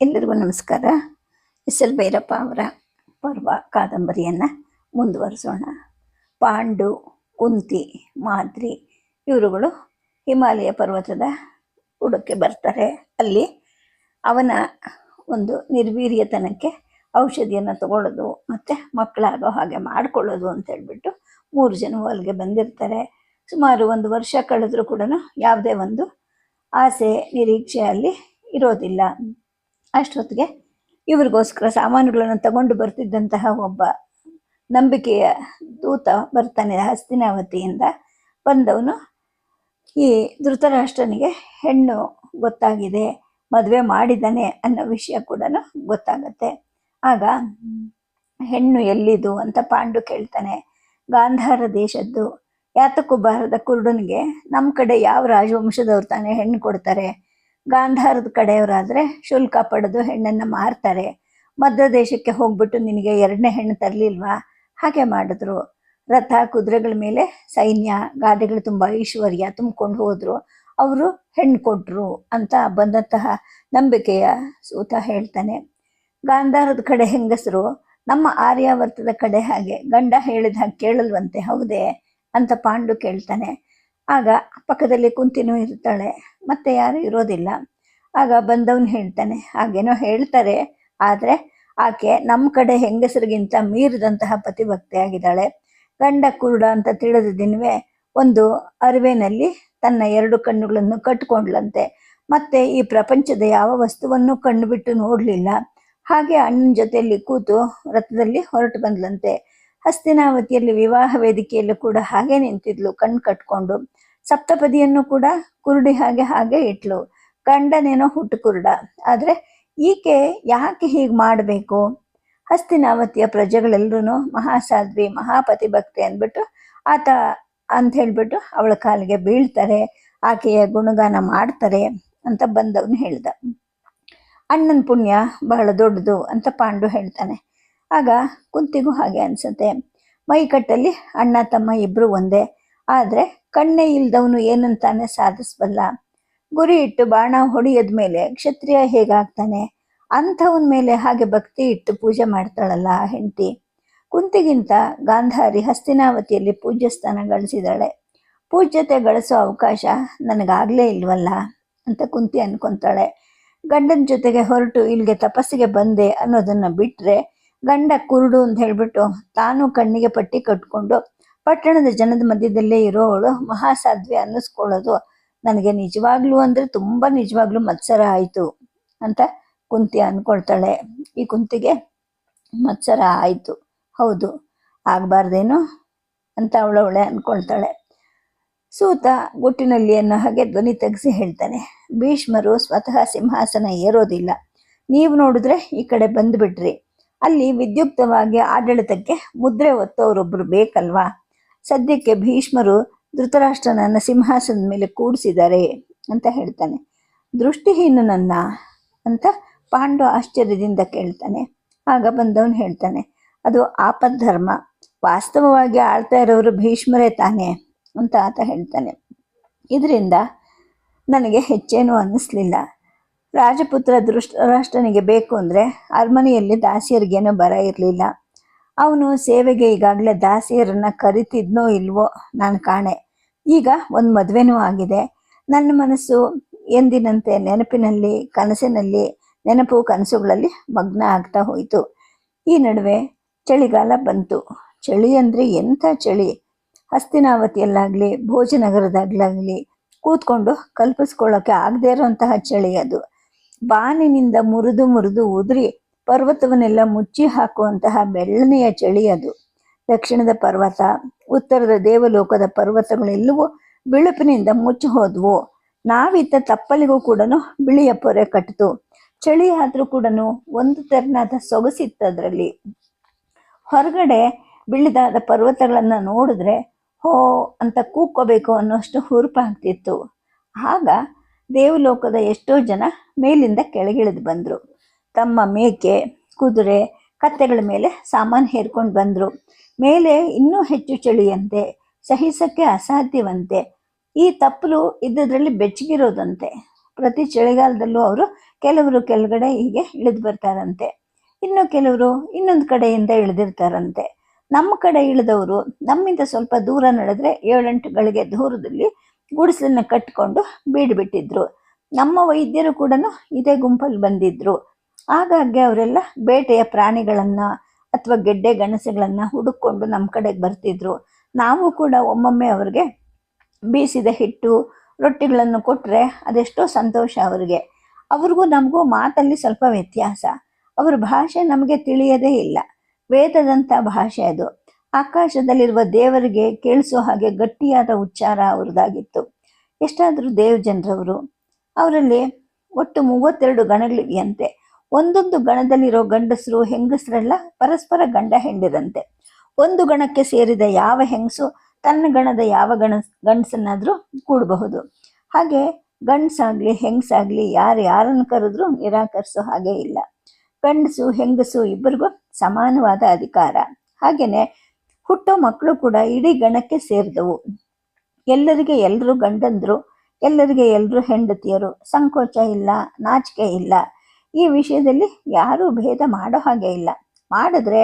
ಎಲ್ಲರಿಗೂ ನಮಸ್ಕಾರ. S L Bhyrappa ಅವರ ಪರ್ವ ಕಾದಂಬರಿಯನ್ನು ಮುಂದುವರಿಸೋಣ. ಪಾಂಡು, ಕುಂತಿ, ಮಾದ್ರಿ ಇವರುಗಳು ಹಿಮಾಲಯ ಪರ್ವತದ ಹುಡುಕ್ಕೆ ಬರ್ತಾರೆ. ಅಲ್ಲಿ ಅವನ ಒಂದು ನಿರ್ವೀರ್ಯತನಕ್ಕೆ ಔಷಧಿಯನ್ನು ತಗೊಳ್ಳೋದು ಮತ್ತು ಮಕ್ಕಳಾಗೋ ಹಾಗೆ ಮಾಡಿಕೊಳ್ಳೋದು ಅಂತ ಹೇಳ್ಬಿಟ್ಟು ಮೂರು ಜನ ಅಲ್ಲಿಗೆ ಬಂದಿರ್ತಾರೆ. ಸುಮಾರು ಒಂದು ವರ್ಷ ಕಳೆದರೂ ಕೂಡ ಯಾವುದೇ ಒಂದು ಆಸೆ, ನಿರೀಕ್ಷೆ ಅಲ್ಲಿ ಇರೋದಿಲ್ಲ. ಅಷ್ಟೊತ್ತಿಗೆ ಇವ್ರಿಗೋಸ್ಕರ ಸಾಮಾನುಗಳನ್ನು ತಗೊಂಡು ಬರ್ತಿದ್ದಂತಹ ಒಬ್ಬ ನಂಬಿಕೆಯ ದೂತ ಬರ್ತಾನೆ ಹಸ್ತಿನಾವತಿಯಿಂದ ಬಂದವನು. ಈ ಧೃತರಾಷ್ಟ್ರನಿಗೆ ಹೆಣ್ಣು ಗೊತ್ತಾಗಿದೆ, ಮದುವೆ ಮಾಡಿದ್ದಾನೆ ಅನ್ನೋ ವಿಷಯ ಕೂಡ ಗೊತ್ತಾಗತ್ತೆ. ಆಗ ಹೆಣ್ಣು ಎಲ್ಲಿದು ಅಂತ ಪಾಂಡು ಕೇಳ್ತಾನೆ. ಗಾಂಧಾರ ದೇಶದ್ದು ಯಾತಕ್ಕೂ ಬಾರದ ಕುರುಡನಿಗೆ ನಮ್ಮ ಕಡೆ ಯಾವ ರಾಜವಂಶದವ್ರು ತಾನೇ ಹೆಣ್ಣು ಕೊಡ್ತಾರೆ? ಗಾಂಧಾರದ ಕಡೆಯವರಾದರೆ ಶುಲ್ಕ ಪಡೆದು ಹೆಣ್ಣನ್ನು ಮಾರ್ತಾರೆ. ಮಧ್ಯ ದೇಶಕ್ಕೆ ಹೋಗ್ಬಿಟ್ಟು ನಿನಗೆ ಎರಡನೇ ಹೆಣ್ಣು ತರಲಿಲ್ವಾ? ಹಾಗೆ ಮಾಡಿದ್ರು. ರಥ, ಕುದುರೆಗಳ ಮೇಲೆ ಸೈನ್ಯ, ಗಾದೆಗಳು ತುಂಬ ಐಶ್ವರ್ಯ ತುಂಬಿಕೊಂಡು ಹೋದರು. ಅವರು ಹೆಣ್ಣು ಕೊಟ್ರು ಅಂತ ಬಂದಂತಹ ನಂಬಿಕೆಯ ಸೂತ ಹೇಳ್ತಾನೆ. ಗಾಂಧಾರದ ಕಡೆ ಹೆಂಗಸರು, ನಮ್ಮ ಆರ್ಯಾವರ್ತದ ಕಡೆ ಹಾಗೆ ಗಂಡ ಹೇಳಿದ ಹಾಗೆ ಕೇಳಲ್ವಂತೆ, ಹೌದೇ? ಅಂತ ಪಾಂಡು ಕೇಳ್ತಾನೆ. ಆಗ ಪಕ್ಕದಲ್ಲಿ ಕುಂತಿನೂ ಇರ್ತಾಳೆ. ಮತ್ತೆ ಯಾರು ಇರೋದಿಲ್ಲ. ಆಗ ಬಂದವನು ಹೇಳ್ತಾನೆ, ಹಾಗೇನೋ ಹೇಳ್ತಾರೆ, ಆದರೆ ಆಕೆ ನಮ್ಮ ಕಡೆ ಹೆಂಗಸರಿಗಿಂತ ಮೀರಿದಂತಹ ಪತಿಭಕ್ತಿ ಆಗಿದ್ದಾಳೆ ಗಂಡ ಕುರುಡ ಅಂತ ತಿಳಿದ ದಿನವೇ ಒಂದು ಅರಿವೆನಲ್ಲಿ ತನ್ನ ಎರಡು ಕಣ್ಣುಗಳನ್ನು ಕಟ್ಕೊಂಡ್ಲಂತೆ ಮತ್ತೆ ಈ ಪ್ರಪಂಚದ ಯಾವ ವಸ್ತುವನ್ನು ಕಣ್ಣು ಬಿಟ್ಟು ನೋಡಲಿಲ್ಲ. ಹಾಗೆ ಅಣ್ಣನ ಜೊತೆಯಲ್ಲಿ ಕೂತು ರಥದಲ್ಲಿ ಹೊರಟು ಬಂದ್ಲಂತೆ ಹಸ್ತಿನಾವತಿಯಲ್ಲಿ ವಿವಾಹ ವೇದಿಕೆಯಲ್ಲೂ ಕೂಡ ಹಾಗೆ ನಿಂತಿದ್ಲು ಕಣ್ಣು ಕಟ್ಕೊಂಡು. ಸಪ್ತಪದಿಯನ್ನು ಕೂಡ ಕುರುಡಿ ಹಾಗೆ ಹಾಗೆ ಇಟ್ಲು. ಗಂಡನೇನೋ ಹುಟ್ಟು ಕುರುಡ ಆದರೆ ಈಕೆ ಯಾಕೆ ಹೀಗೆ ಮಾಡಬೇಕು? ಹಸ್ತಿನಾವತಿಯ ಪ್ರಜೆಗಳೆಲ್ಲರೂ ಮಹಾಸಾಧ್ವಿ, ಮಹಾಪತಿ ಭಕ್ತಿ ಅಂದ್ಬಿಟ್ಟು ಆತ ಅಂತ ಹೇಳಿಬಿಟ್ಟು ಅವಳ ಕಾಲಿಗೆ ಬೀಳ್ತಾರೆ, ಆಕೆಯ ಗುಣಗಾನ ಮಾಡ್ತಾರೆ ಅಂತ ಬಂದವನು ಹೇಳ್ದ. ಅಣ್ಣನ ಪುಣ್ಯ ಬಹಳ ದೊಡ್ಡದು ಅಂತ ಪಾಂಡು ಹೇಳ್ತಾನೆ. ಆಗ ಕುಂತಿಗೂ ಹಾಗೆ ಅನ್ಸುತ್ತೆ. ಮೈಕಟ್ಟಲ್ಲಿ ಅಣ್ಣ ತಮ್ಮ ಇಬ್ಬರು ಒಂದೇ. ಆದರೆ ಕಣ್ಣೇ ಇಲ್ದವನು ಏನಂತಾನೆ ಸಾಧಿಸಬಲ್ಲ. ಗುರಿ ಇಟ್ಟು ಬಾಣ ಹೊಡೆಯದ ಮೇಲೆ ಕ್ಷತ್ರಿಯ ಹೇಗಾಗ್ತಾನೆ? ಅಂಥವನ ಮೇಲೆ ಹಾಗೆ ಭಕ್ತಿ ಇಟ್ಟು ಪೂಜೆ ಮಾಡ್ತಾಳಲ್ಲ ಆ ಹೆಂಡತಿ. ಕುಂತಿಗಿಂತ ಗಾಂಧಾರಿ ಹಸ್ತಿನಾವತಿಯಲ್ಲಿ ಪೂಜ್ಯ ಸ್ಥಾನ ಗಳಿಸಿದಾಳೆ. ಪೂಜ್ಯತೆ ಗಳಿಸೋ ಅವಕಾಶ ನನಗಾಗಲೇ ಇಲ್ವಲ್ಲ? ಅಂತ ಕುಂತಿ ಅನ್ಕೊಂತಾಳೆ. ಗಂಡನ ಜೊತೆಗೆ ಹೊರಟು ಇಲ್ಲಿಗೆ ತಪಸ್ಸಿಗೆ ಬಂದೆ ಅನ್ನೋದನ್ನ ಬಿಟ್ಟರೆ ಗಂಡ ಕುರುಡು ಅಂತ ಹೇಳಿಬಿಟ್ಟು ತಾನು ಕಣ್ಣಿಗೆ ಪಟ್ಟಿ ಕಟ್ಕೊಂಡು ಪಟ್ಟಣದ ಜನದ ಮಧ್ಯದಲ್ಲೇ ಇರೋವಳು ಮಹಾಸಾಧ್ವಿ ಅನ್ನಿಸ್ಕೊಳ್ಳೋದು ನನಗೆ ನಿಜವಾಗ್ಲೂ ಅಂದರೆ ತುಂಬ ನಿಜವಾಗ್ಲೂ ಮತ್ಸರ ಆಯಿತು ಅಂತ ಕುಂತಿ ಅಂದ್ಕೊಳ್ತಾಳೆ ಈ ಕುಂತಿಗೆ ಮತ್ಸರ ಆಯಿತು. ಹೌದು, ಆಗಬಾರ್ದೇನು ಅಂತ ಅವಳವಳೆ ಅಂದ್ಕೊಳ್ತಾಳೆ ಸೂತ ಗುಟ್ಟಿನಲ್ಲಿ ಅನ್ನೋ ಹಾಗೆ ಧ್ವನಿ ತೆಗೆಸಿ ಹೇಳ್ತಾನೆ, ಭೀಷ್ಮರು ಸ್ವತಃ ಸಿಂಹಾಸನ ಏರೋದಿಲ್ಲ. ನೀವು ನೋಡಿದ್ರೆ ಈ ಕಡೆ ಬಂದುಬಿಟ್ರಿ. ಅಲ್ಲಿ ವಿದ್ಯುಕ್ತವಾಗಿ ಆಡಳಿತಕ್ಕೆ ಮುದ್ರೆ ಒತ್ತೋರೊಬ್ಬರು ಬೇಕಲ್ವಾ? ಸದ್ಯಕ್ಕೆ ಭೀಷ್ಮರು ಧೃತರಾಷ್ಟ್ರನನ್ನ ಸಿಂಹಾಸನದ ಮೇಲೆ ಕೂಡಿಸಿದ್ದಾರೆ ಅಂತ ಹೇಳ್ತಾನೆ. ದೃಷ್ಟಿಹೀನನನ್ನ ಅಂತ ಪಾಂಡು ಆಶ್ಚರ್ಯದಿಂದ ಕೇಳ್ತಾನೆ. ಆಗ ಬಂದವನು ಹೇಳ್ತಾನೆ, ಅದು ಆಪದ್ಧರ್ಮ. ವಾಸ್ತವವಾಗಿ ಆಳ್ತಾ ಇರೋರು ಭೀಷ್ಮರೇ ತಾನೆ ಅಂತ ಆತ ಹೇಳ್ತಾನೆ. ಇದರಿಂದ ನನಗೆ ಹೆಚ್ಚೇನೂ ಅನ್ನಿಸ್ಲಿಲ್ಲ. ರಾಜಪುತ್ರ ಧೃಷ್ಟರಾಷ್ಟ್ರನಿಗೆ ಬೇಕು ಅಂದರೆ ಅರಮನೆಯಲ್ಲಿ ದಾಸಿಯರಿಗೇನೂ ಬರ ಇರಲಿಲ್ಲ. ಅವನು ಸೇವೆಗೆ ಈಗಾಗಲೇ ದಾಸಿಯರನ್ನ ಕರಿತಿದ್ನೋ ಇಲ್ವೋ ನಾನು ಕಾಣೆ. ಈಗ ಒಂದು ಮದುವೆನೂ ಆಗಿದೆ. ನನ್ನ ಮನಸ್ಸು ಎಂದಿನಂತೆ ನೆನಪಿನಲ್ಲಿ, ಕನಸಿನಲ್ಲಿ, ನೆನಪು ಕನಸುಗಳಲ್ಲಿ ಮಗ್ನ ಆಗ್ತಾ ಹೋಯಿತು. ಈ ನಡುವೆ ಚಳಿಗಾಲ ಬಂತು. ಚಳಿ ಅಂದರೆ ಎಂಥ ಚಳಿ? ಹಸ್ತಿನಾವತಿಯಲ್ಲಾಗಲಿ, ಭೋಜನಗರದಾಗಲಾಗಲಿ ಕೂತ್ಕೊಂಡು ಕಲ್ಪಿಸ್ಕೊಳ್ಳೋಕೆ ಆಗದೇ ಇರೋಂತಹ ಚಳಿ ಅದು. ಬಾನಿನಿಂದ ಮುರಿದು ಮುರಿದು ಉದುರಿ ಪರ್ವತವನ್ನೆಲ್ಲ ಮುಚ್ಚಿ ಹಾಕುವಂತಹ ಬೆಳ್ಳನೆಯ ಚಳಿ ಅದು. ದಕ್ಷಿಣದ ಪರ್ವತ, ಉತ್ತರದ ದೇವಲೋಕದ ಪರ್ವತಗಳೆಲ್ಲವೂ ಬಿಳುಪಿನಿಂದ ಮುಚ್ಚಿ ಹೋದ್ವು. ನಾವಿತ್ತ ತಪ್ಪಲಿಗೂ ಕೂಡ ಬಿಳಿಯ ಪೊರೆ ಕಟ್ಟಿತು. ಚಳಿ ಆದರೂ ಕೂಡ ಒಂದು ತೆರನಾದ ಸೊಗಸಿತ್ತು ಅದರಲ್ಲಿ. ಹೊರಗಡೆ ಬಿಳಿದಾದ ಪರ್ವತಗಳನ್ನು ನೋಡಿದ್ರೆ, ಹೋ, ಅಂತ ಕೂಕ್ಕೋಬೇಕು ಅನ್ನೋಷ್ಟು ಹುರುಪಾಗ್ತಿತ್ತು. ಆಗ ದೇವಲೋಕದ ಎಷ್ಟೋ ಜನ ಮೇಲಿಂದ ಕೆಳಗಿಳಿದು ಬಂದರು. ತಮ್ಮ ಮೇಕೆ, ಕುದುರೆ, ಕತ್ತೆಗಳ ಮೇಲೆ ಸಾಮಾನು ಹೇರ್ಕೊಂಡು ಬಂದರು. ಮೇಲೆ ಇನ್ನೂ ಹೆಚ್ಚು ಚಳಿಯಂತೆ, ಸಹಿಸಕ್ಕೆ ಅಸಾಧ್ಯವಂತೆ. ಈ ತಪ್ಪಲು ಇದ್ದದ್ರಲ್ಲಿ ಬೆಚ್ಚಗಿರೋದಂತೆ. ಪ್ರತಿ ಚಳಿಗಾಲದಲ್ಲೂ ಅವರು ಕೆಲವರು ಕೆಳಗಡೆ ಹೀಗೆ ಇಳಿದು ಬರ್ತಾರಂತೆ. ಇನ್ನು ಕೆಲವರು ಇನ್ನೊಂದು ಕಡೆಯಿಂದ ಇಳಿದಿರ್ತಾರಂತೆ. ನಮ್ಮ ಕಡೆ ಇಳಿದವರು ನಮ್ಮಿಂದ ಸ್ವಲ್ಪ ದೂರ ನಡೆದ್ರೆ ಏಳೆಂಟು ಗಳಿಗೆ ದೂರದಲ್ಲಿ ಗುಡಿಸಲನ್ನ ಕಟ್ಟಿಕೊಂಡು ಬೀಡ್ಬಿಟ್ಟಿದ್ರು. ನಮ್ಮ ವೈದ್ಯರು ಕೂಡ ಇದೇ ಗುಂಪಲ್ಲಿ ಬಂದಿದ್ರು. ಆಗಾಗ್ಗೆ ಅವರೆಲ್ಲ ಬೇಟೆಯ ಪ್ರಾಣಿಗಳನ್ನು ಅಥವಾ ಗೆಡ್ಡೆ ಗಣಸುಗಳನ್ನು ಹುಡುಕೊಂಡು ನಮ್ಮ ಕಡೆಗೆ ಬರ್ತಿದ್ರು. ನಾವು ಕೂಡ ಒಮ್ಮೊಮ್ಮೆ ಅವ್ರಿಗೆ ಬೀಸಿದ ಹಿಟ್ಟು, ರೊಟ್ಟಿಗಳನ್ನು ಕೊಟ್ಟರೆ ಅದೆಷ್ಟೋ ಸಂತೋಷ ಅವರಿಗೆ. ಅವ್ರಿಗೂ ನಮಗೂ ಮಾತಲ್ಲಿ ಸ್ವಲ್ಪ ವ್ಯತ್ಯಾಸ. ಅವ್ರ ಭಾಷೆ ನಮಗೆ ತಿಳಿಯದೇ ಇಲ್ಲ. ವೇದದಂಥ ಭಾಷೆ ಅದು. ಆಕಾಶದಲ್ಲಿರುವ ದೇವರಿಗೆ ಕೇಳಿಸೋ ಹಾಗೆ ಗಟ್ಟಿಯಾದ ಉಚ್ಚಾರ ಅವ್ರದ್ದಾಗಿತ್ತು. ಎಷ್ಟಾದರೂ ದೇವ್ ಜನರವರು ಅವರಲ್ಲಿ ಒಟ್ಟು ಮೂವತ್ತೆರಡು ಗಣಗಳಿವೆಯಂತೆ. ಒಂದೊಂದು ಗಣದಲ್ಲಿರೋ ಗಂಡಸರು, ಹೆಂಗಸರೆಲ್ಲ ಪರಸ್ಪರ ಗಂಡ ಹೆಂಡಿರಂತೆ. ಒಂದು ಗಣಕ್ಕೆ ಸೇರಿದ ಯಾವ ಹೆಂಗಸು ತನ್ನ ಗಣದ ಯಾವ ಗಣ, ಗಂಡಸನ್ನಾದರೂ ಕೂಡಬಹುದು. ಹಾಗೆ ಗಂಡಸಾಗ್ಲಿ, ಹೆಂಗಸಾಗ್ಲಿ ಯಾರು ಯಾರನ್ನು ಕರೆದ್ರೂ ನಿರಾಕರಿಸೋ ಹಾಗೆ ಇಲ್ಲ. ಗಂಡಸು, ಹೆಂಗಸು ಇಬ್ಬರಿಗೂ ಸಮಾನವಾದ ಅಧಿಕಾರ. ಹಾಗೆಯೇ ಹುಟ್ಟೋ ಮಕ್ಕಳು ಕೂಡ ಇಡೀ ಗಣಕ್ಕೆ ಸೇರಿದವು. ಎಲ್ಲರಿಗೆ ಎಲ್ಲರೂ ಗಂಡಂದ್ರು, ಎಲ್ಲರಿಗೆ ಎಲ್ಲರೂ ಹೆಂಡತಿಯರು. ಸಂಕೋಚ ಇಲ್ಲ, ನಾಚಿಕೆ ಇಲ್ಲ. ಈ ವಿಷಯದಲ್ಲಿ ಯಾರೂ ಭೇದ ಮಾಡೋ ಹಾಗೆ ಇಲ್ಲ. ಮಾಡಿದ್ರೆ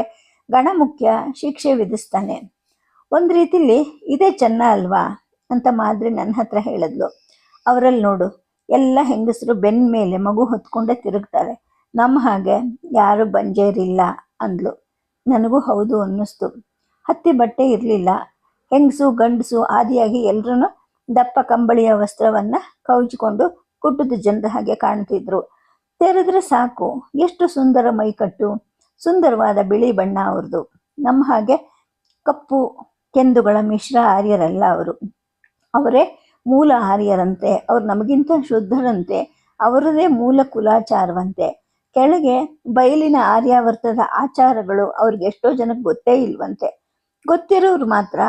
ಗಣಮುಖ್ಯ ಶಿಕ್ಷೆ ವಿಧಿಸ್ತಾನೆ. ಒಂದು ರೀತಿಲಿ ಇದೇ ಚೆನ್ನ ಅಲ್ವಾ ಅಂತ ಮಾದ್ರಿ ನನ್ನ ಹತ್ರ ಹೇಳಿದ್ಲು. ಅವರಲ್ಲಿ ನೋಡು, ಎಲ್ಲ ಹೆಂಗಸರು ಬೆನ್ ಮೇಲೆ ಮಗು ಹೊತ್ಕೊಂಡೇ ತಿರುಗ್ತಾರೆ. ನಮ್ಮ ಹಾಗೆ ಯಾರು ಬಂಜೇರಿಲ್ಲ ಅಂದ್ಲು. ನನಗೂ ಹೌದು ಅನ್ನಿಸ್ತು. ಹತ್ತಿ ಬಟ್ಟೆ ಇರಲಿಲ್ಲ. ಹೆಂಗಸು ಗಂಡಸು ಆದಿಯಾಗಿ ಎಲ್ಲರೂ ದಪ್ಪ ಕಂಬಳಿಯ ವಸ್ತ್ರವನ್ನು ಕವಚಿಕೊಂಡು ಕುಟ್ಟದ ಜನರ ಹಾಗೆ ಕಾಣ್ತಿದ್ರು. ತೆರೆದ್ರೆ ಸಾಕು. ಎಷ್ಟು ಸುಂದರ ಮೈಕಟ್ಟು. ಸುಂದರವಾದ ಬಿಳಿ ಬಣ್ಣ ಅವ್ರದ್ದು ನಮ್ಮ ಹಾಗೆ ಕಪ್ಪು ಕೆಂದುಗಳ ಮಿಶ್ರ ಆರ್ಯರಲ್ಲ ಅವರು. ಅವರೇ ಮೂಲ ಆರ್ಯರಂತೆ. ಅವ್ರು ನಮಗಿಂತ ಶುದ್ಧರಂತೆ. ಅವರದೇ ಮೂಲ ಕುಲಾಚಾರವಂತೆ. ಕೆಳಗೆ ಬಯಲಿನ ಆರ್ಯಾವರ್ತದ ಆಚಾರಗಳು ಅವ್ರಿಗೆ ಎಷ್ಟೋ ಜನಕ್ಕೆ ಗೊತ್ತೇ ಇಲ್ವಂತೆ. ಗೊತ್ತಿರೋರು ಮಾತ್ರ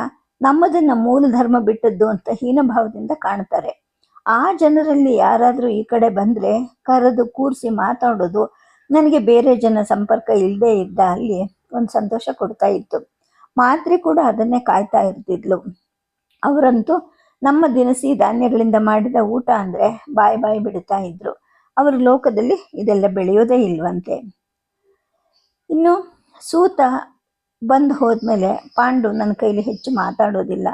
ನಮ್ಮದನ್ನ ಮೂಲ ಧರ್ಮ ಬಿಟ್ಟದ್ದು ಅಂತ ಹೀನಭಾವದಿಂದ ಕಾಣ್ತಾರೆ. ಆ ಜನರಲ್ಲಿ ಯಾರಾದರೂ ಈ ಕಡೆ ಬಂದರೆ ಕರೆದು ಕೂರಿಸಿ ಮಾತಾಡೋದು ನನಗೆ ಬೇರೆ ಜನ ಸಂಪರ್ಕ ಇಲ್ಲದೆ ಇದ್ದ ಅಲ್ಲಿ ಒಂದು ಸಂತೋಷ ಕೊಡ್ತಾ ಇತ್ತು. ಮಾತ್ರೆ ಕೂಡ ಅದನ್ನೇ ಕಾಯ್ತಾ ಇರ್ತಿದ್ಲು. ಅವರಂತೂ ನಮ್ಮ ದಿನಸಿ ಧಾನ್ಯಗಳಿಂದ ಮಾಡಿದ ಊಟ ಅಂದರೆ ಬಾಯಿ ಬಾಯಿ ಬಿಡ್ತಾ ಇದ್ರು. ಅವರ ಲೋಕದಲ್ಲಿ ಇದೆಲ್ಲ ಬೆಳೆಯೋದೇ ಇಲ್ವಂತೆ. ಇನ್ನು ಸೂತ ಬಂದು ಹೋದ್ಮೇಲೆ ಪಾಂಡು ನನ್ನ ಕೈಲಿ ಹೆಚ್ಚು ಮಾತಾಡೋದಿಲ್ಲ.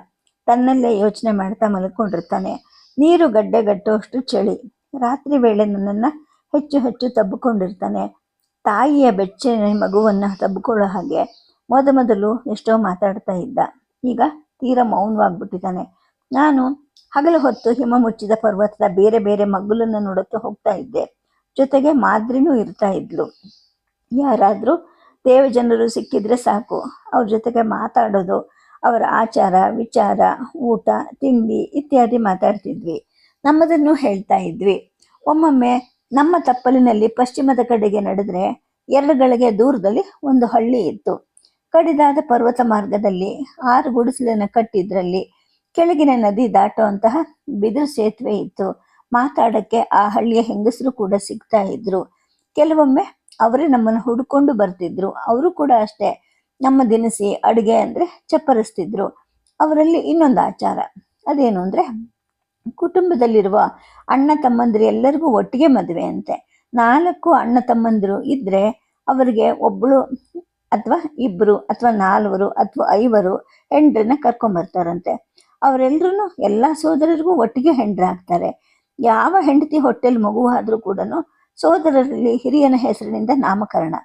ತನ್ನಲ್ಲೇ ಯೋಚನೆ ಮಾಡ್ತಾ ಮಲ್ಕೊಂಡಿರ್ತಾನೆ. ನೀರು ಗಡ್ಡೆಗಟ್ಟುವಷ್ಟು ಚಳಿ. ರಾತ್ರಿ ವೇಳೆ ನನ್ನನ್ನು ಹೆಚ್ಚು ಹೆಚ್ಚು ತಬ್ಬಿಕೊಂಡಿರ್ತಾನೆ. ತಾಯಿಯ ಬೆಚ್ಚನೆ ಮಗುವನ್ನು ತಬ್ಬಿಕೊಳ್ಳೋ ಹಾಗೆ ಮೊದ ಮೊದಲು ಎಷ್ಟೋ ಮಾತಾಡ್ತಾ ಇದ್ದ. ಈಗ ತೀರಾ ಮೌನವಾಗ್ಬಿಟ್ಟಿದ್ದಾನೆ. ನಾನು ಹಗಲು ಹೊತ್ತು ಹಿಮ ಮುಚ್ಚಿದ ಪರ್ವತದ ಬೇರೆ ಬೇರೆ ಮಗ್ಗುಲನ್ನು ನೋಡುತ್ತಾ ಹೋಗ್ತಾ ಇದ್ದೆ. ಜೊತೆಗೆ ಮಾದ್ರಿನೂ ಇರ್ತಾ ಇದ್ಲು. ಯಾರಾದರೂ ದೇವಜನರು ಸಿಕ್ಕಿದ್ರೆ ಸಾಕು. ಅವ್ರ ಜೊತೆಗೆ ಮಾತಾಡೋದು ಅವರ ಆಚಾರ, ವಿಚಾರ, ಊಟ, ತಿಂಡಿ ಇತ್ಯಾದಿ ಮಾತಾಡ್ತಿದ್ವಿ. ನಮ್ಮದನ್ನು ಹೇಳ್ತಾ ಇದ್ವಿ. ಒಮ್ಮೊಮ್ಮೆ ನಮ್ಮ ತಪ್ಪಲಿನಲ್ಲಿ ಪಶ್ಚಿಮದ ಕಡೆಗೆ ನಡೆದರೆ ಎರಡು ಗಳಿಗೆ ದೂರದಲ್ಲಿ ಒಂದು ಹಳ್ಳಿ ಇತ್ತು. ಕಡಿದಾದ ಪರ್ವತ ಮಾರ್ಗದಲ್ಲಿ ಆರು ಗುಡಿಸಲನ್ನು ಕಟ್ಟಿದ್ರಲ್ಲಿ ಕೆಳಗಿನ ನದಿ ದಾಟುವಂತಹ ಬಿದಿರು ಸೇತುವೆ ಇತ್ತು. ಮಾತಾಡಕ್ಕೆ ಆ ಹಳ್ಳಿಯ ಹೆಂಗಸರು ಕೂಡ ಸಿಗ್ತಾ ಇದ್ರು. ಕೆಲವೊಮ್ಮೆ ಅವರೇ ನಮ್ಮನ್ನು ಹುಡುಕೊಂಡು ಬರ್ತಿದ್ರು. ಅವರು ಕೂಡ ಅಷ್ಟೇ. ನಮ್ಮ ದಿನಸಿ ಅಡುಗೆ ಅಂದ್ರೆ ಚಪ್ಪರಿಸ್ತಿದ್ರು. ಅವರಲ್ಲಿ ಇನ್ನೊಂದು ಆಚಾರ. ಅದೇನು ಅಂದ್ರೆ ಕುಟುಂಬದಲ್ಲಿರುವ ಅಣ್ಣ ತಮ್ಮಂದಿರು ಎಲ್ಲರಿಗೂ ಒಟ್ಟಿಗೆ ಮದುವೆ ಅಂತೆ. ನಾಲ್ಕು ಅಣ್ಣ ತಮ್ಮಂದಿರು ಇದ್ದರೆ ಅವರಿಗೆ ಒಬ್ಬಳು ಅಥವಾ ಇಬ್ಬರು ಅಥವಾ ನಾಲ್ವರು ಅಥವಾ ಐವರು ಹೆಂಡ್ರನ್ನ ಕರ್ಕೊಂಬರ್ತಾರಂತೆ ಅವರೆಲ್ಲರೂ ಎಲ್ಲ ಸೋದರರಿಗೂ ಒಟ್ಟಿಗೆ ಹೆಂಡ್ರಾಗ್ತಾರೆ. ಯಾವ ಹೆಂಡತಿ ಹೊಟ್ಟೆಲ್ ಮಗುವಾದರೂ ಕೂಡ ಸೋದರರಲ್ಲಿ ಹಿರಿಯನ ಹೆಸರಿನಿಂದ ನಾಮಕರಣ.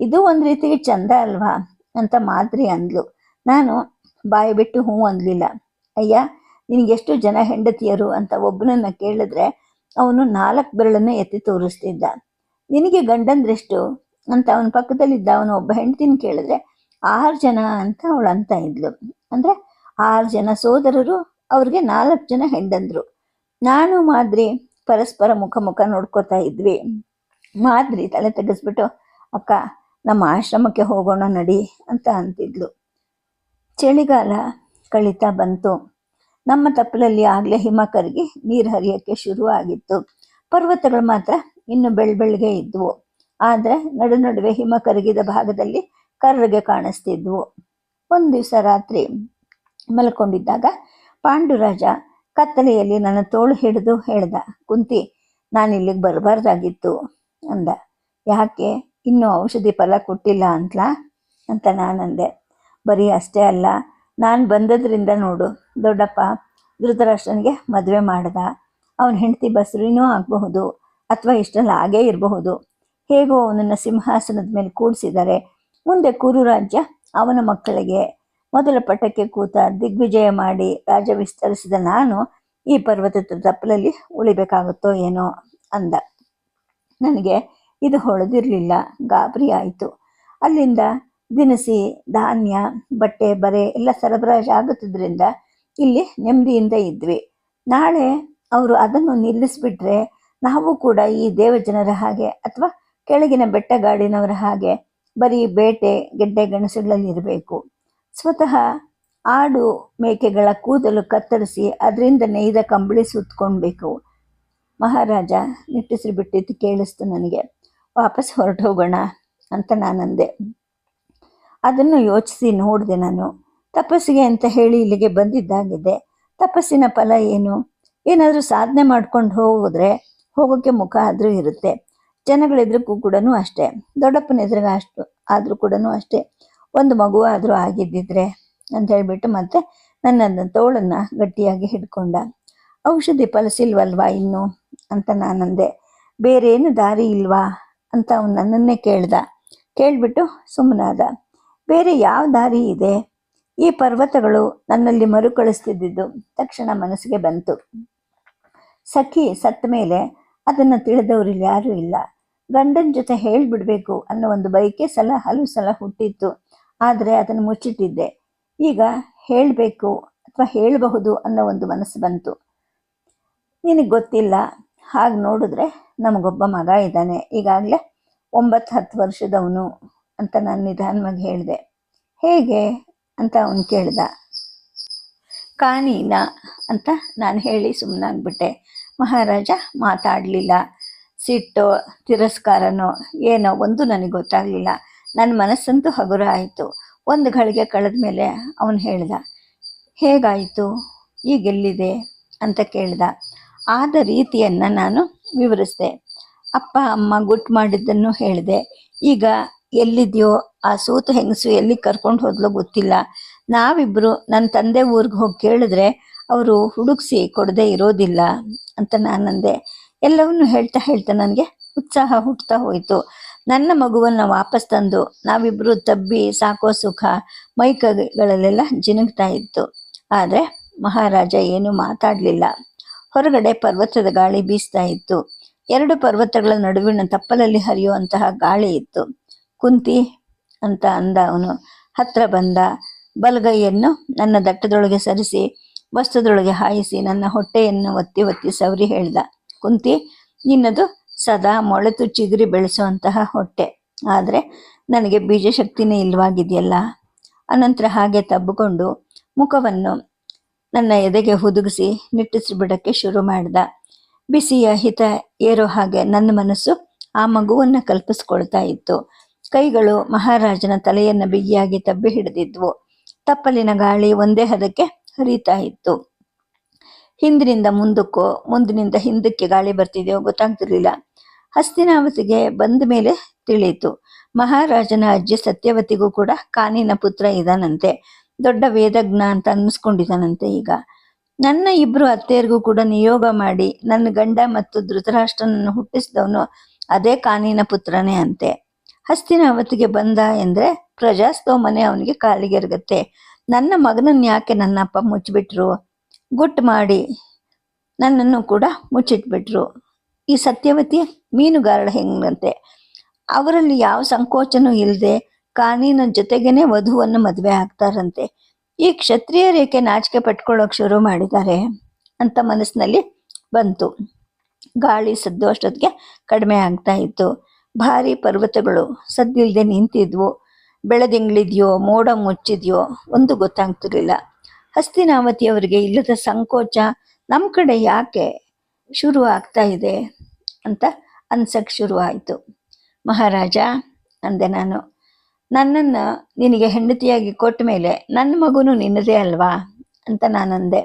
ಇದು ಒಂದು ರೀತಿಗೆ ಚಂದ ಅಲ್ವಾ? ಅಂತ ಮಾದ್ರಿ ಅಂದ್ಲು. ನಾನು ಬಾಯಿ ಬಿಟ್ಟು ಹ್ಞೂ ಅಂದ್ಲಿಲ್ಲ. ಅಯ್ಯ ನಿನಗೆಷ್ಟು ಜನ ಹೆಂಡತಿಯರು ಅಂತ ಒಬ್ಬನನ್ನ ಕೇಳಿದ್ರೆ ಅವನು ನಾಲ್ಕು ಬೆರಳನ್ನು ಎತ್ತಿ ತೋರಿಸ್ತಿದ್ದ. ನಿನಗೆ ಗಂಡಂದ್ರೆಷ್ಟು? ಅಂತ ಅವನ ಪಕ್ಕದಲ್ಲಿದ್ದ ಅವನು ಒಬ್ಬ ಹೆಂಡತಿನ ಕೇಳಿದ್ರೆ, ಆರು ಜನ ಅಂತ ಅವಳು ಅಂತ ಇದ್ಲು. ಅಂದ್ರೆ, ಆರು ಜನ ಸೋದರರು, ಅವ್ರಿಗೆ ನಾಲ್ಕು ಜನ ಹೆಂಡಂದ್ರು. ನಾನು ಮಾದ್ರಿ ಪರಸ್ಪರ ಮುಖ ಮುಖ ನೋಡ್ಕೋತಾ ಇದ್ವಿ. ಮಾದ್ರಿ ತಲೆ ತೆಗೆಸ್ಬಿಟ್ಟು, ಅಕ್ಕ ನಮ್ಮ ಆಶ್ರಮಕ್ಕೆ ಹೋಗೋಣ ನಡಿ ಅಂತ ಅಂತಿದ್ಲು. ಚಳಿಗಾಲ ಕಳೀತಾ ಬಂತು. ನಮ್ಮ ತಪ್ಪಲಲ್ಲಿ ಆಗಲೇ ಹಿಮ ಕರಗಿ ನೀರು ಹರಿಯೋಕ್ಕೆ ಶುರು ಆಗಿತ್ತು ಪರ್ವತಗಳು ಮಾತ್ರ ಇನ್ನು ಬೆಳ್ಬೆಳ್ಗೆ ಇದ್ವು. ಆದರೆ ನಡು ನಡುವೆ ಹಿಮ ಕರಗಿದ ಭಾಗದಲ್ಲಿ ಕರ್ರಗೆ ಕಾಣಿಸ್ತಿದ್ವು. ಒಂದು ದಿವಸ ರಾತ್ರಿ ಮಲ್ಕೊಂಡಿದ್ದಾಗ ಪಾಂಡುರಾಜ ಕತ್ತಲೆಯಲ್ಲಿ ನನ್ನ ತೋಳು ಹಿಡಿದು ಹೇಳ್ದ, ಕುಂತಿ ನಾನು ಇಲ್ಲಿಗೆ ಬರಬಾರ್ದಾಗಿತ್ತು ಅಂದ. ಯಾಕೆ? ಇನ್ನೂ ಔಷಧಿ ಫಲ ಕೊಟ್ಟಿಲ್ಲ ಅಂತಲಾ? ಅಂತ ನಾನಂದೆ. ಬರೀ ಅಷ್ಟೇ ಅಲ್ಲ, ನಾನು ಬಂದದ್ರಿಂದ ನೋಡು, ದೊಡ್ಡಪ್ಪ ಧೃತರಾಷ್ಟ್ರನಿಗೆ ಮದುವೆ ಮಾಡ್ದ. ಅವನ ಹೆಂಡತಿ ಬಸರಿನೂ ಆಗಬಹುದು, ಅಥವಾ ಇಷ್ಟಲ್ಲ ಹಾಗೇ ಇರಬಹುದು. ಹೇಗೋ ಅವನನ್ನು ಸಿಂಹಾಸನದ ಮೇಲೆ ಕೂಡಿಸಿದ್ದಾರೆ ಮುಂದೆ ಕುರು ರಾಜ್ಯ ಅವನ ಮಕ್ಕಳಿಗೆ. ಮೊದಲ ಪಟ್ಟಕ್ಕೆ ಕೂತ ದಿಗ್ವಿಜಯ ಮಾಡಿ ರಾಜ್ಯ ವಿಸ್ತರಿಸಿದ ನಾನು ಈ ಪರ್ವತದ ತಪ್ಪಲಲ್ಲಿ ಉಳಿಬೇಕಾಗುತ್ತೋ ಏನೋ ಅಂದ. ನನಗೆ ಇದು ಹೊಳೆದಿರಲಿಲ್ಲ. ಗಾಬರಿ ಆಯಿತು. ಅಲ್ಲಿಂದ ದಿನಸಿ, ಧಾನ್ಯ, ಬಟ್ಟೆ, ಬರೆ ಎಲ್ಲ ಸರಬರಾಜು ಆಗುತ್ತಿದ್ದರಿಂದ ಇಲ್ಲಿ ನೆಮ್ಮದಿಯಿಂದ ಇದ್ವಿ. ನಾಳೆ ಅವರು ಅದನ್ನು ನಿಲ್ಲಿಸಿಬಿಟ್ರೆ ನಾವು ಕೂಡ ಈ ದೇವಜನರ ಹಾಗೆ ಅಥವಾ ಕೆಳಗಿನ ಬೆಟ್ಟಗಾಡಿನವರ ಹಾಗೆ ಬರೀ ಬೇಟೆ, ಗೆಡ್ಡೆ ಗಣಸುಗಳಲ್ಲಿ ಇರಬೇಕು. ಸ್ವತಃ ಆಡು ಮೇಕೆಗಳ ಕೂದಲು ಕತ್ತರಿಸಿ ಅದರಿಂದ ನೇಯ್ದ ಕಂಬಳಿ ಸುತ್ಕೊಳ್ಬೇಕು ಮಹಾರಾಜ ನಿಟ್ಟುಸಿರು ಬಿಟ್ಟಿದ್ದು ಕೇಳಿಸ್ತು ನನಗೆ. ವಾಪಸ್ ಹೊರಟೋಗೋಣ ಅಂತ ನಾನಂದೆ. ಅದನ್ನು ಯೋಚಿಸಿ ನೋಡಿದೆ ನಾನು. ತಪಸ್ಸಿಗೆ ಅಂತ ಹೇಳಿ ಇಲ್ಲಿಗೆ ಬಂದಿದ್ದಾಗಿದೆ. ತಪಸ್ಸಿನ ಫಲ ಏನು? ಏನಾದರೂ ಸಾಧನೆ ಮಾಡ್ಕೊಂಡು ಹೋಗಿದ್ರೆ ಹೋಗೋಕ್ಕೆ ಮುಖ ಆದರೂ ಇರುತ್ತೆ. ಜನಗಳೆದ್ರಿಗೂ ಕೂಡ ಅಷ್ಟೇ. ದೊಡ್ಡಪ್ಪನ ಎದುರಿಗೆ ಅಷ್ಟು ಆದರೂ ಕೂಡ ಅಷ್ಟೇ. ಒಂದು ಮಗು ಆದರೂ ಆಗಿದ್ದಿದ್ರೆ ಅಂತ ಹೇಳಿಬಿಟ್ಟು ಮತ್ತೆ ನನ್ನ ತೋಳನ್ನು ಗಟ್ಟಿಯಾಗಿ ಹಿಡ್ಕೊಂಡ. ಔಷಧಿ ಫಲಿಸಿಲ್ವಲ್ವಾ ಇನ್ನು? ಅಂತ ನಾನಂದೆ. ಬೇರೇನು ದಾರಿ ಇಲ್ವಾ? ಅಂತ ಅವನು ನನ್ನನ್ನೇ ಕೇಳ್ದ. ಕೇಳಿಬಿಟ್ಟು ಸುಮ್ಮನಾದ. ಬೇರೆ ಯಾವ ದಾರಿ ಇದೆ? ಈ ಪರ್ವತಗಳು ನನ್ನಲ್ಲಿ ಮರುಕಳಿಸ್ತಿದ್ದಿದ್ದು ತಕ್ಷಣ ಮನಸ್ಸಿಗೆ ಬಂತು. ಸಖಿ ಸತ್ತ ಮೇಲೆ ಅದನ್ನು ತಿಳಿದವರು ಯಾರೂ ಇಲ್ಲ. ಗಂಡನ ಜೊತೆ ಹೇಳಿಬಿಡ್ಬೇಕು ಅನ್ನೋ ಒಂದು ಬಯಕೆ ಸಲ ಹಲವು ಸಲ ಹುಟ್ಟಿತ್ತು. ಆದರೆ ಅದನ್ನು ಮುಚ್ಚಿಟ್ಟಿದ್ದೆ. ಈಗ ಹೇಳಬೇಕು ಅಥವಾ ಹೇಳಬಹುದು ಅನ್ನೋ ಒಂದು ಮನಸ್ಸು ಬಂತು. ನಿನಗೆ ಗೊತ್ತಿಲ್ಲ ಹಾಗೆ ನೋಡಿದ್ರೆ ನಮಗೊಬ್ಬ ಮಗ ಇದ್ದಾನೆ. ಈಗಾಗಲೇ ಒಂಬತ್ತು ಹತ್ತು ವರ್ಷದವನು ಅಂತ ನಾನು ನಿಧಾನವಾಗಿ ಹೇಳಿದೆ. ಹೇಗೆ ಅಂತ ಅವನು ಕೇಳ್ದ. ಕಾನೀನ ಅಂತ ನಾನು ಹೇಳಿ ಸುಮ್ಮನಾಗ್ಬಿಟ್ಟೆ ಮಹಾರಾಜ ಮಾತಾಡಲಿಲ್ಲ. ಸಿಟ್ಟು, ತಿರಸ್ಕಾರನೋ, ಏನೋ ಒಂದು ನನಗೆ ಗೊತ್ತಾಗಲಿಲ್ಲ. ನನ್ನ ಮನಸ್ಸಂತೂ ಹಗುರ ಆಯಿತು. ಒಂದು ಗಳಿಗೆ ಕಳೆದ ಮೇಲೆ ಅವನು ಹೇಳ್ದ, ಹೇಗಾಯಿತು? ಈಗೆಲ್ಲಿದೆ? ಅಂತ ಕೇಳ್ದ. ಆದ ರೀತಿಯನ್ನು ನಾನು ವಿವರಿಸಿದೆ. ಅಪ್ಪ, ಅಮ್ಮ ಗುಟ್ಟು ಮಾಡಿದ್ದನ್ನು ಹೇಳಿದೆ. ಈಗ ಎಲ್ಲಿದೆಯೋ, ಆ ಸೂತು ಹೆಂಗಸು ಎಲ್ಲಿ ಕರ್ಕೊಂಡು ಹೋದ್ಲೋ ಗೊತ್ತಿಲ್ಲ. ನಾವಿಬ್ಬರು ನನ್ನ ತಂದೆ ಊರಿಗೆ ಹೋಗಿ ಕೇಳಿದ್ರೆ ಅವರು ಹುಡುಕ್ಸಿ ಕೊಡದೆ ಇರೋದಿಲ್ಲ ಅಂತ ನಾನಂದೆ ಎಲ್ಲವನ್ನು ಹೇಳ್ತಾ ಹೇಳ್ತಾ ನನಗೆ ಉತ್ಸಾಹ ಹುಟ್ಟುತ್ತಾ ಹೋಯಿತು. ನನ್ನ ಮಗುವನ್ನು ವಾಪಸ್ ತಂದು ನಾವಿಬ್ಬರು ತಬ್ಬಿ ಸಾಕೋ ಸುಖ ಮೈಕಗಳಲ್ಲೆಲ್ಲ ಜಿನುಗ್ತಾ ಇತ್ತು. ಆದರೆ ಮಹಾರಾಜ ಏನೂ ಮಾತಾಡಲಿಲ್ಲ. ಹೊರಗಡೆ ಪರ್ವತದ ಗಾಳಿ ಬೀಸ್ತಾ ಇತ್ತು. ಎರಡು ಪರ್ವತಗಳ ನಡುವಿನ ತಪ್ಪಲಲ್ಲಿ ಹರಿಯುವಂತಹ ಗಾಳಿ ಇತ್ತು. ಕುಂತಿ ಅಂತ ಅಂದ ಅವನು. ಹತ್ರ ಬಂದ ಬಲಗೈಯನ್ನು ನನ್ನ ದಟ್ಟದೊಳಗೆ ಸರಿಸಿ, ವಸ್ತುದೊಳಗೆ ಹಾಯಿಸಿ, ನನ್ನ ಹೊಟ್ಟೆಯನ್ನು ಒತ್ತಿ ಒತ್ತಿ ಸವರಿ ಹೇಳ್ದ. ಕುಂತಿ, ನಿನ್ನದು ಸದಾ ಮೊಳೆತು ಚಿಗುರಿ ಬೆಳೆಸುವಂತಹ ಹೊಟ್ಟೆ. ಆದರೆ ನನಗೆ ಬೀಜಶಕ್ತಿನೇ ಇಲ್ವಾಗಿದೆಯಲ್ಲ. ಅನಂತರ ಹಾಗೆ ತಬ್ಬಿಕೊಂಡು ಮುಖವನ್ನು ನನ್ನ ಎದೆಗೆ ಹುದುಗಿಸಿ ನಿಟ್ಟಿಸಿ ಬಿಡಕ್ಕೆ ಶುರು ಮಾಡ್ದ. ಬಿಸಿಯ ಹಿತ ಏರೋ ಹಾಗೆ ನನ್ನ ಮನಸ್ಸು ಆ ಮಗುವನ್ನು ಕಲ್ಪಿಸ್ಕೊಳ್ತಾ ಇತ್ತು. ಕೈಗಳು ಮಹಾರಾಜನ ತಲೆಯನ್ನು ಬಿಗಿಯಾಗಿ ತಬ್ಬಿ ಹಿಡಿದಿದ್ವು. ತಪ್ಪಲಿನ ಗಾಳಿ ಒಂದೇ ಹದಕ್ಕೆ ಹರಿತಾ ಇತ್ತು. ಹಿಂದಿನಿಂದ ಮುಂದಕ್ಕೋ, ಮುಂದಿನಿಂದ ಹಿಂದಕ್ಕೆ ಗಾಳಿ ಬರ್ತಿದೆಯೋ ಗೊತ್ತಾಗ್ತಿರ್ಲಿಲ್ಲ. ಹಸ್ತಿನಾವತಿಗೆ ಬಂದ ಮೇಲೆ ತಿಳಿಯಿತು. ಮಹಾರಾಜನ ಅಜ್ಜಿ ಸತ್ಯವತಿಗೂ ಕೂಡ ಕಾನಿನ ಪುತ್ರ ಇದಾನಂತೆ. ದೊಡ್ಡ ವೇದಜ್ಞ ಅಂತ ಅನ್ನಿಸ್ಕೊಂಡಿದ್ದಾನಂತೆ ಈಗ. ನನ್ನ ಇಬ್ರು ಅತ್ತೆಯರಿಗೂ ಕೂಡ ನಿಯೋಗ ಮಾಡಿ ನನ್ನ ಗಂಡ ಮತ್ತು ಧೃತರಾಷ್ಟ್ರನನ್ನು ಹುಟ್ಟಿಸಿದವನು ಅದೇ ಕಾನಿನ ಪುತ್ರನೇ ಅಂತೆ. ಹಸ್ತಿನ ಅವತ್ತಿಗೆ ಬಂದ ಎಂದ್ರೆ ಪ್ರಜಾಸ್ತೋಮನೆ ಅವನಿಗೆ ಕಾಲಿಗೆ ಇರುಗತ್ತೆ ನನ್ನ ಮಗನನ್ನು ಯಾಕೆ ನನ್ನ ಅಪ್ಪ ಮುಚ್ಚಿಬಿಟ್ರು? ಗುಟ್ಟು ಮಾಡಿ ನನ್ನನ್ನು ಕೂಡ ಮುಚ್ಚಿಟ್ಬಿಟ್ರು. ಈ ಸತ್ಯವತಿ ಮೀನುಗಾರಳ ಹೆಂಗಂತೆ? ಅವರಲ್ಲಿ ಯಾವ ಸಂಕೋಚನೂ ಇಲ್ಲದೆ ಕಾನೀನ ಜೊತೆಗೇನೆ ವಧುವನ್ನು ಮದುವೆ ಆಗ್ತಾರಂತೆ. ಈ ಕ್ಷತ್ರಿಯ ರೇಖೆ ನಾಚಿಕೆ ಪಟ್ಕೊಳ್ಳೋಕೆ ಶುರು ಮಾಡಿದ್ದಾರೆ ಅಂತ ಮನಸ್ಸಿನಲ್ಲಿ ಬಂತು. ಗಾಳಿ ಸದ್ದು ಅಷ್ಟೊತ್ತಿಗೆ ಕಡಿಮೆ ಆಗ್ತಾ ಇತ್ತು. ಭಾರಿ ಪರ್ವತಗಳು ಸದ್ದಿಲ್ದೆ ನಿಂತಿದ್ವು. ಬೆಳೆದಿಂಗಳಿದೆಯೋ, ಮೋಡ ಮುಚ್ಚಿದ್ಯೋ, ಒಂದು ಗೊತ್ತಾಗ್ತಿರ್ಲಿಲ್ಲ. ಹಸ್ತಿನಾವತಿಯವರಿಗೆ ಇಲ್ಲದ ಸಂಕೋಚ ನಮ್ಮ ಕಡೆ ಯಾಕೆ ಶುರು ಆಗ್ತಾ ಇದೆ ಅಂತ ಅನ್ಸಕ್ಕೆ ಶುರು ಆಯಿತು. ಮಹಾರಾಜ, ಅಂದೆ ನಾನು. ನನ್ನನ್ನು ನಿನಗೆ ಹೆಂಡತಿಯಾಗಿ ಕೊಟ್ಟ ಮೇಲೆ ನನ್ನ ಮಗುನು ನಿನ್ನದೇ ಅಲ್ವಾ ಅಂತ ನಾನಂದೆ.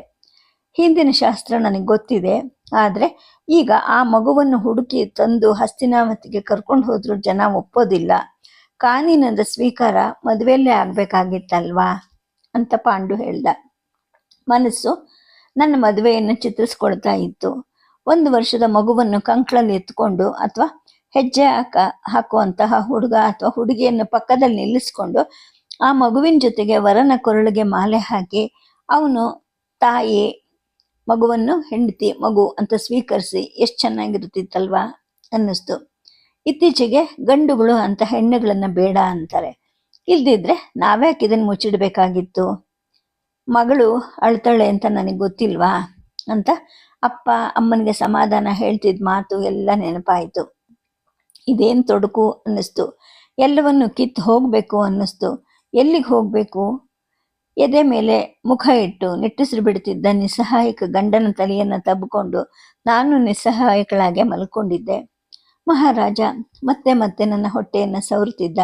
ಹಿಂದಿನ ಶಾಸ್ತ್ರ ನನಗೆ ಗೊತ್ತಿದೆ. ಆದರೆ ಈಗ ಆ ಮಗುವನ್ನು ಹುಡುಕಿ ತಂದು ಹಸ್ತಿನಾವತಿಗೆ ಕರ್ಕೊಂಡು ಹೋದ್ರೂ ಜನ ಒಪ್ಪೋದಿಲ್ಲ. ಕಾನೀನದ ಸ್ವೀಕಾರ ಮದುವೆಯಲ್ಲೇ ಆಗಬೇಕಾಗಿತ್ತಲ್ವಾ ಅಂತ ಪಾಂಡು ಹೇಳ್ದ. ಮನಸ್ಸು ನನ್ನ ಮದುವೆಯನ್ನು ಚಿತ್ರಿಸ್ಕೊಳ್ತಾ ಇತ್ತು. ಒಂದು ವರ್ಷದ ಮಗುವನ್ನು ಕಂಕ್ಳಲ್ಲಿ ಎತ್ಕೊಂಡು ಅಥವಾ ಹೆಜ್ಜೆ ಹಾಕ, ಹಾಕುವಂತಹ ಹುಡುಗ ಅಥವಾ ಹುಡುಗಿಯನ್ನು ಪಕ್ಕದಲ್ಲಿ ನಿಲ್ಲಿಸ್ಕೊಂಡು ಆ ಮಗುವಿನ ಜೊತೆಗೆ ವರನ ಕೊರಳಿಗೆ ಮಾಲೆ ಹಾಕಿ, ಅವನು ತಾಯಿ, ಮಗುವನ್ನು ಹೆಂಡತಿ, ಮಗು ಅಂತ ಸ್ವೀಕರಿಸಿ ಎಷ್ಟು ಚೆನ್ನಾಗಿರುತ್ತಿತ್ತಲ್ವಾ ಅನ್ನಿಸ್ತು. ಇತ್ತೀಚೆಗೆ ಗಂಡುಗಳು ಅಂತ ಹೆಣ್ಣುಗಳನ್ನು ಬೇಡ ಅಂತಾರೆ. ಇಲ್ದಿದ್ರೆ ನಾವ್ಯಾಕೆ ಇದನ್ನು ಮುಚ್ಚಿಡಬೇಕಾಗಿತ್ತು? ಮಗಳು ಅಳ್ತಾಳೆ ಅಂತ ನನಗೆ ಗೊತ್ತಿಲ್ವಾ ಅಂತ ಅಪ್ಪ, ಅಮ್ಮನಿಗೆ ಸಮಾಧಾನ ಹೇಳ್ತಿದ್ದ ಮಾತು ಎಲ್ಲ ನೆನಪಾಯಿತು. ಇದೇನು ತೊಡಕು ಅನ್ನಿಸ್ತು. ಎಲ್ಲವನ್ನು ಕಿತ್ತು ಹೋಗಬೇಕು ಅನ್ನಿಸ್ತು. ಎಲ್ಲಿಗೆ ಹೋಗಬೇಕು? ಎದೆ ಮೇಲೆ ಮುಖ ಇಟ್ಟು ನಿಟ್ಟುಸಿರು ಬಿಡುತ್ತಿದ್ದ ನಿಸ್ಸಹಾಯಕ ಗಂಡನ ತಲೆಯನ್ನು ತಬ್ಬಿಕೊಂಡು ನಾನು ನಿಸ್ಸಹಾಯಕಳಾಗೆ ಮಲ್ಕೊಂಡಿದ್ದೆ. ಮಹಾರಾಜ, ಮತ್ತೆ ಮತ್ತೆ ನನ್ನ ಹೊಟ್ಟೆಯನ್ನು ಸವರುತ್ತಿದ್ದ.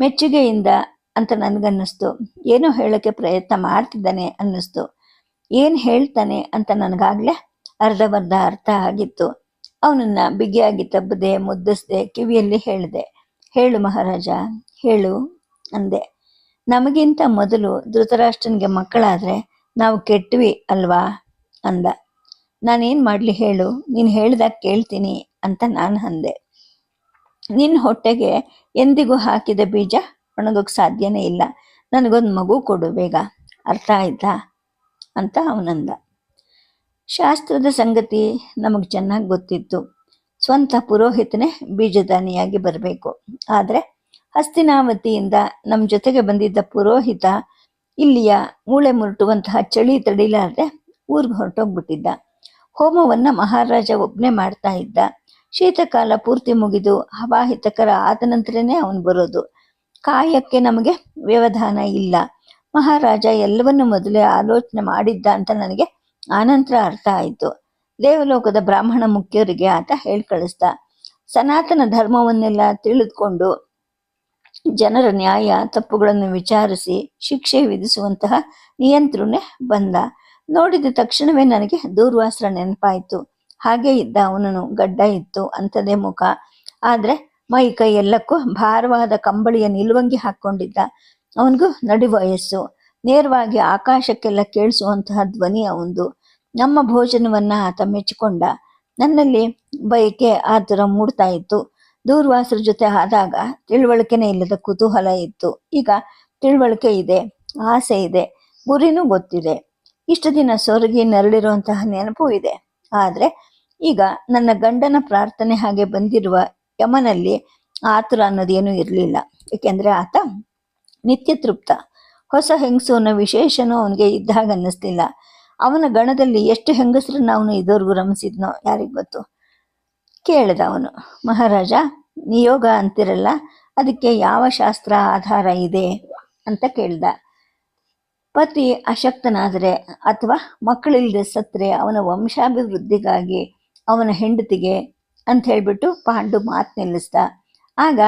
ಮೆಚ್ಚುಗೆಯಿಂದ ಅಂತ ನನಗನ್ನಿಸ್ತು. ಏನೋ ಹೇಳೋಕ್ಕೆ ಪ್ರಯತ್ನ ಮಾಡ್ತಿದ್ದಾನೆ ಅನ್ನಿಸ್ತು. ಏನು ಹೇಳ್ತಾನೆ ಅಂತ ನನಗಾಗಲೇ ಅರ್ಧವರ್ಧ ಅರ್ಥ ಆಗಿತ್ತು. ಅವನನ್ನ ಬಿಗಿಯಾಗಿ ತಬ್ಬದೆ ಮುದ್ದಿಸ್ದೆ ಕಿವಿಯಲ್ಲಿ ಹೇಳಿದೆ. ಹೇಳು ಮಹಾರಾಜ, ಹೇಳು, ಅಂದೆ. ನಮಗಿಂತ ಮೊದಲು ಧೃತರಾಷ್ಟ್ರನಿಗೆ ಮಕ್ಕಳಾದ್ರೆ ನಾವು ಕೆಟ್ಟವಿ ಅಲ್ವಾ? ಅಂದ. ನಾನೇನು ಮಾಡಲಿ ಹೇಳು, ನೀನು ಹೇಳ್ದಾಗ ಕೇಳ್ತೀನಿ, ಅಂತ ನಾನು ಅಂದೆ. ನಿನ್ನ ಹೊಟ್ಟೆಗೆ ಎಂದಿಗೂ ಹಾಕಿದ ಬೀಜ ಒಣಗೋಕೆ ಸಾಧ್ಯನೇ ಇಲ್ಲ. ನನಗೊಂದು ಮಗು ಕೊಡು ಬೇಗ. ಅರ್ಥ ಆಯ್ತಾ? ಅಂತ ಅವನಂದ. ಶಾಸ್ತ್ರದ ಸಂಗತಿ ನಮಗೆ ಚೆನ್ನಾಗಿ ಗೊತ್ತಿತ್ತು. ಸ್ವಂತ ಪುರೋಹಿತನೇ ಬೀಜದಾನಿಯಾಗಿ ಬರಬೇಕು. ಆದರೆ ಹಸ್ತಿನಾವತಿಯಿಂದ ನಮ್ಮ ಜೊತೆಗೆ ಬಂದಿದ್ದ ಪುರೋಹಿತ ಇಲ್ಲಿಯ ಮೂಳೆ ಮುರುಟುವಂತಹ ಚಳಿ ತಡಿಲಾರದೆ ಊರಿಗೆ ಹೊರಟೋಗ್ಬಿಟ್ಟಿದ್ದ. ಹೋಮವನ್ನು ಮಹಾರಾಜ ಒಬ್ಬನೇ ಮಾಡ್ತಾ ಇದ್ದ. ಶೀತಕಾಲ ಪೂರ್ತಿ ಮುಗಿದು ಹವಾಹಿತಕರ ಆದ ನಂತರನೇ ಅವನು ಬರೋದು. ಕಾಯಕ್ಕೆ ನಮಗೆ ವ್ಯವಧಾನ ಇಲ್ಲ. ಮಹಾರಾಜ ಎಲ್ಲವನ್ನು ಮೊದಲೇ ಆಲೋಚನೆ ಮಾಡಿದ್ದ ಅಂತ ನನಗೆ ಆನಂತರ ಅರ್ಥ ಆಯಿತು. ದೇವಲೋಕದ ಬ್ರಾಹ್ಮಣ ಮುಖ್ಯರಿಗೆ ಆತ ಹೇಳಿ ಕಳಿಸ್ದ ಸನಾತನ ಧರ್ಮವನ್ನೆಲ್ಲ ತಿಳಿದುಕೊಂಡು ಜನರ ನ್ಯಾಯ, ತಪ್ಪುಗಳನ್ನು ವಿಚಾರಿಸಿ ಶಿಕ್ಷೆ ವಿಧಿಸುವಂತಹ ನಿಯಂತ್ರಣೆ ಬಂದ. ನೋಡಿದ ತಕ್ಷಣವೇ ನನಗೆ ದೂರ್ವಾಸರ ನೆನಪಾಯಿತು. ಹಾಗೆ ಇದ್ದ ಅವನನು ಗಡ್ಡ ಇತ್ತು ಅಂಥದೇ ಮುಖ. ಆದ್ರೆ ಮೈ ಕೈ ಎಲ್ಲಕ್ಕೂ ಭಾರವಾದ ಕಂಬಳಿಯ ನಿಲುವಂಗಿ ಹಾಕೊಂಡಿದ್ದ. ಅವನಿಗೂ ನಡು ವಯಸ್ಸು ನೇರವಾಗಿ ಆಕಾಶಕ್ಕೆಲ್ಲ ಕೇಳಿಸುವಂತಹ ಧ್ವನಿ ಒಂದು ನಮ್ಮ ಭೋಜನವನ್ನ ಆತ ಮೆಚ್ಚಿಕೊಂಡ. ನನ್ನಲ್ಲಿ ಬಯಕೆ ಆತುರ ಮೂಡ್ತಾ ಇತ್ತು. ದೂರ್ವಾಸರ ಜೊತೆ ಆದಾಗ ತಿಳುವಳಿಕೆನೇ ಇಲ್ಲದ ಕುತೂಹಲ ಇತ್ತು. ಈಗ ತಿಳುವಳಿಕೆ ಇದೆ, ಆಸೆ ಇದೆ, ಗುರಿನೂ ಗೊತ್ತಿದೆ. ಇಷ್ಟು ದಿನ ಸೊರಗಿ ನರಳಿರುವಂತಹ ನೆನಪು ಇದೆ. ಆದರೆ ಈಗ ನನ್ನ ಗಂಡನ ಪ್ರಾರ್ಥನೆ ಹಾಗೆ ಬಂದಿರುವ ಯಮನಲ್ಲಿ ಆತುರ ಅನ್ನೋದೇನು ಇರಲಿಲ್ಲ. ಏಕೆಂದರೆ ಆತ ನಿತ್ಯ ತೃಪ್ತ ಹೊಸ ಹೆಂಗಸು ಅನ್ನೋ ವಿಶೇಷನೂ ಅವನಿಗೆ ಇದ್ದಾಗ ಅನ್ನಿಸ್ಲಿಲ್ಲ. ಅವನ ಗಣದಲ್ಲಿ ಎಷ್ಟು ಹೆಂಗಸರನ್ನ ಅವನು ಇದುವರೆಗೂ ರಮಿಸಿದ್ನೋ ಯಾರಿಗೆ ಗೊತ್ತು? ಕೇಳಿದ ಅವನು, ಮಹಾರಾಜ ನಿಯೋಗ ಅಂತಿರಲ್ಲ, ಅದಕ್ಕೆ ಯಾವ ಶಾಸ್ತ್ರ ಆಧಾರ ಇದೆ? ಅಂತ ಕೇಳ್ದ. ಪತಿ ಅಶಕ್ತನಾದರೆ ಅಥವಾ ಮಕ್ಕಳಿಲ್ಲದೆ ಸತ್ರೆ ಅವನ ವಂಶಾಭಿವೃದ್ಧಿಗಾಗಿ ಅವನ ಹೆಂಡತಿಗೆ ಅಂತ ಹೇಳಿಬಿಟ್ಟು ಪಾಂಡು ಮಾತು ನಿಲ್ಲಿಸ್ದ. ಆಗ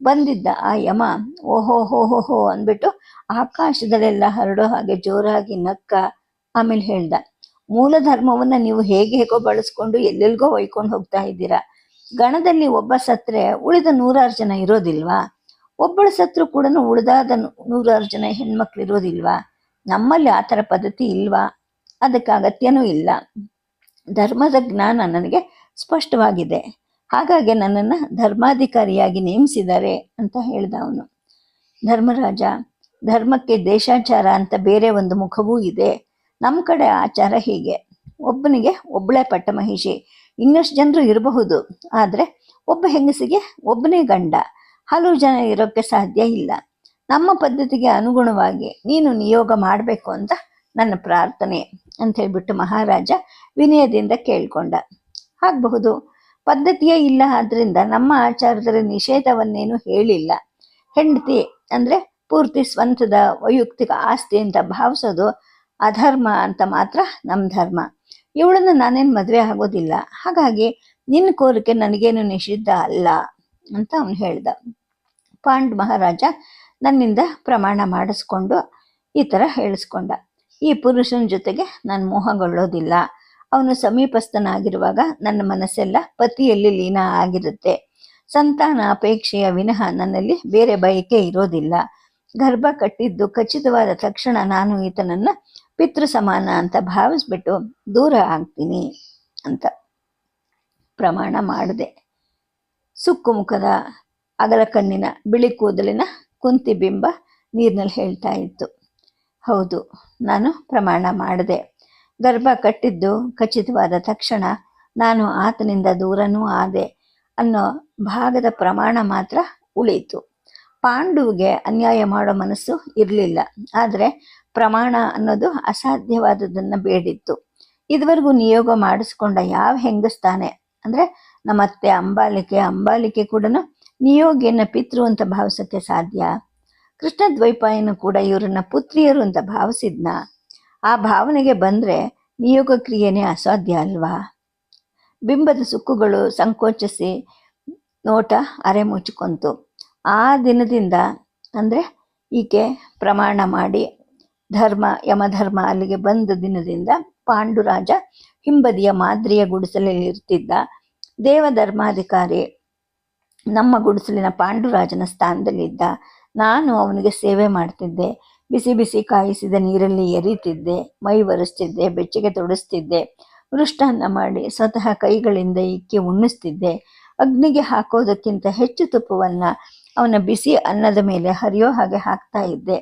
ಬಂದಿದ್ದ ಆ ಯಮ, ಓಹೋ, ಹೋ ಹೋ ಹೋ ಅಂದ್ಬಿಟ್ಟು ಆಕಾಶದಲ್ಲೆಲ್ಲ ಹರಡೋ ಹಾಗೆ ಜೋರಾಗಿ ನಕ್ಕ ಆಮೇಲೆ ಹೇಳ್ದ ಮೂಲ ಧರ್ಮವನ್ನ ನೀವು ಹೇಗೆ ಹೇಗೋ ಬಳಸ್ಕೊಂಡು ಎಲ್ಲೆಲ್ಗೋ ಒಯ್ಕೊಂಡು ಹೋಗ್ತಾ ಇದ್ದೀರಾ? ಗಣದಲ್ಲಿ ಒಬ್ಬ ಸತ್ರೆ ಉಳಿದ ನೂರಾರು ಜನ ಇರೋದಿಲ್ವಾ? ಒಬ್ಬಳ ಸತ್ರು ಕೂಡ ಉಳಿದಾದ ನೂರಾರು ಜನ ಹೆಣ್ಮಕ್ಳು ಇರೋದಿಲ್ವಾ? ನಮ್ಮಲ್ಲಿ ಆ ಥರ ಪದ್ಧತಿ ಇಲ್ವಾ? ಅದಕ್ಕೆ ಅಗತ್ಯನೂ ಇಲ್ಲ. ಧರ್ಮದ ಜ್ಞಾನ ನನಗೆ ಸ್ಪಷ್ಟವಾಗಿದೆ. ಹಾಗಾಗಿ ನನ್ನನ್ನು ಧರ್ಮಾಧಿಕಾರಿಯಾಗಿ ನೇಮಿಸಿದ್ದಾರೆ ಅಂತ ಹೇಳ್ದ ಅವನು. ಧರ್ಮರಾಜ, ಧರ್ಮಕ್ಕೆ ದೇಶಾಚಾರ ಅಂತ ಬೇರೆ ಒಂದು ಮುಖವೂ ಇದೆ. ನಮ್ಮ ಕಡೆ ಆಚಾರ ಹೀಗೆ. ಒಬ್ಬನಿಗೆ ಒಬ್ಬಳೇ ಪಟ್ಟಮಹಿಷಿ ಇನ್ನಷ್ಟು ಜನರು ಇರಬಹುದು. ಆದರೆ ಒಬ್ಬ ಹೆಂಗಸಿಗೆ ಒಬ್ಬನೇ ಗಂಡ. ಹಲವು ಜನ ಇರೋಕ್ಕೆ ಸಾಧ್ಯ ಇಲ್ಲ. ನಮ್ಮ ಪದ್ಧತಿಗೆ ಅನುಗುಣವಾಗಿ ನೀನು ನಿಯೋಗ ಮಾಡಬೇಕು ಅಂತ ನನ್ನ ಪ್ರಾರ್ಥನೆ ಅಂತ ಹೇಳ್ಬಿಟ್ಟು ಮಹಾರಾಜ ವಿನಯದಿಂದ ಕೇಳ್ಕೊಂಡ. ಆಗಬಹುದು. ಪದ್ಧತಿಯೇ ಇಲ್ಲ ಆದ್ರಿಂದ ನಮ್ಮ ಆಚಾರದರ ನಿಷೇಧವನ್ನೇನು ಹೇಳಿಲ್ಲ. ಹೆಂಡತಿ ಅಂದ್ರೆ ಪೂರ್ತಿ ಸ್ವಂತದ ವೈಯಕ್ತಿಕ ಆಸ್ತಿ ಅಂತ ಭಾವಿಸೋದು ಅಧರ್ಮ ಅಂತ ಮಾತ್ರ ನಮ್ಮ ಧರ್ಮ. ಇವಳನ್ನು ನಾನೇನು ಮದುವೆ ಆಗೋದಿಲ್ಲ. ಹಾಗಾಗಿ ನಿನ್ನ ಕೋರಿಕೆ ನನಗೇನು ನಿಷಿದ್ಧ ಅಲ್ಲ ಅಂತ ಅವನು ಹೇಳ್ದ. ಪಾಂಡ್ ಮಹಾರಾಜ ನನ್ನಿಂದ ಪ್ರಮಾಣ ಮಾಡಿಸ್ಕೊಂಡು ಈ ಥರ ಹೇಳಿಸ್ಕೊಂಡ. ಈ ಪುರುಷನ ಜೊತೆಗೆ ನಾನು ಮೋಹಗೊಳ್ಳೋದಿಲ್ಲ. ಅವನು ಸಮೀಪಸ್ಥನಾಗಿರುವಾಗ ನನ್ನ ಮನಸ್ಸೆಲ್ಲ ಪತಿಯಲ್ಲಿ ಲೀನ ಆಗಿರುತ್ತೆ. ಸಂತಾನ ಅಪೇಕ್ಷೆಯ ವಿನಃ ನನ್ನಲ್ಲಿ ಬೇರೆ ಬಯಕೆ ಇರೋದಿಲ್ಲ. ಗರ್ಭ ಕಟ್ಟಿದ್ದು ಖಚಿತವಾದ ತಕ್ಷಣ ನಾನು ಈತನನ್ನ ಪಿತೃ ಸಮಾನ ಅಂತ ಭಾವಿಸ್ಬಿಟ್ಟು ದೂರ ಆಗ್ತೀನಿ ಅಂತ ಪ್ರಮಾಣ ಮಾಡಿದೆ. ಸುಕ್ಕು ಮುಖದ ಅಗಲ ಕಣ್ಣಿನ ಬಿಳಿ ಕೂದಲಿನ ಕುಂತಿ ಬಿಂಬ ನೀರಿನಲ್ಲಿ ಹೇಳ್ತಾ ಇತ್ತು. ಹೌದು, ನಾನು ಪ್ರಮಾಣ ಮಾಡಿದೆ. ಗರ್ಭ ಕಟ್ಟಿದ್ದು ಖಚಿತವಾದ ತಕ್ಷಣ ನಾನು ಆತನಿಂದ ದೂರನೂ ಆದೆ ಅನ್ನೋ ಭಾಗದ ಪ್ರಮಾಣ ಮಾತ್ರ ಉಳೀತು ಪಾಂಡುವಿಗೆ ಅನ್ಯಾಯ ಮಾಡೋ ಮನಸ್ಸು ಇರಲಿಲ್ಲ. ಆದರೆ ಪ್ರಮಾಣ ಅನ್ನೋದು ಅಸಾಧ್ಯವಾದದನ್ನು ಬೇಡಿತ್ತು. ಇದುವರೆಗೂ ನಿಯೋಗ ಮಾಡಿಸ್ಕೊಂಡ ಯಾವ ಹೆಂಗಸ್ತಾನೆ? ಅಂದರೆ ನಮ್ಮತ್ತೆ ಅಂಬಾಲಿಕೆ ಅಂಬಾಲಿಕೆ ಕೂಡ ನಿಯೋಗಿಯನ್ನ ಪಿತೃ ಅಂತ ಭಾವಿಸೋಕ್ಕೆ ಸಾಧ್ಯ? ಕೃಷ್ಣ ದ್ವೈಪಾಯನು ಕೂಡ ಇವರನ್ನ ಪುತ್ರಿಯರು ಅಂತ ಭಾವಿಸಿದ್ನ? ಆ ಭಾವನೆಗೆ ಬಂದರೆ ನಿಯೋಗ ಕ್ರಿಯೆನೇ ಅಸಾಧ್ಯ ಅಲ್ವಾ? ಬಿಂಬದ ಸುಕ್ಕುಗಳು ಸಂಕೋಚಿಸಿ ನೋಟ ಅರೆ ಮುಚ್ಚಿಕೊಂತು. ಆ ದಿನದಿಂದ ಅಂದರೆ ಈಕೆ ಪ್ರಮಾಣ ಮಾಡಿ ಧರ್ಮ, ಯಮಧರ್ಮ ಅಲ್ಲಿಗೆ ಬಂದ ದಿನದಿಂದ ಪಾಂಡುರಾಜ ಹಿಂಬದಿಯ ಮಾದರಿಯ ಗುಡಿಸಲಲ್ಲಿ ಇರ್ತಿದ್ದ ದೇವಧರ್ಮಾಧಿಕಾರಿ ನಮ್ಮ ಗುಡಿಸಲಿನ ಪಾಂಡುರಾಜನ ಸ್ಥಾನದಲ್ಲಿದ್ದ. ನಾನು ಅವನಿಗೆ ಸೇವೆ ಮಾಡ್ತಿದ್ದೆ. ಬಿಸಿ ಬಿಸಿ ಕಾಯಿಸಿದ ನೀರಲ್ಲಿ ಎರಿತಿದ್ದೆ, ಮೈ ಒರೆಸ್ತಿದ್ದೆ, ಬೆಚ್ಚಗೆ ತೊಡಿಸ್ತಿದ್ದೆ. ಮೃಷ್ಟಾನ್ನ ಮಾಡಿ ಸ್ವತಃ ಕೈಗಳಿಂದ ಇಕ್ಕಿ ಉಣ್ಣಿಸ್ತಿದ್ದೆ. ಅಗ್ನಿಗೆ ಹಾಕೋದಕ್ಕಿಂತ ಹೆಚ್ಚು ತುಪ್ಪವನ್ನ ಅವನ ಬಿಸಿ ಅನ್ನದ ಮೇಲೆ ಹರಿಯೋ ಹಾಗೆ ಹಾಕ್ತಾ ಇದ್ದೆ.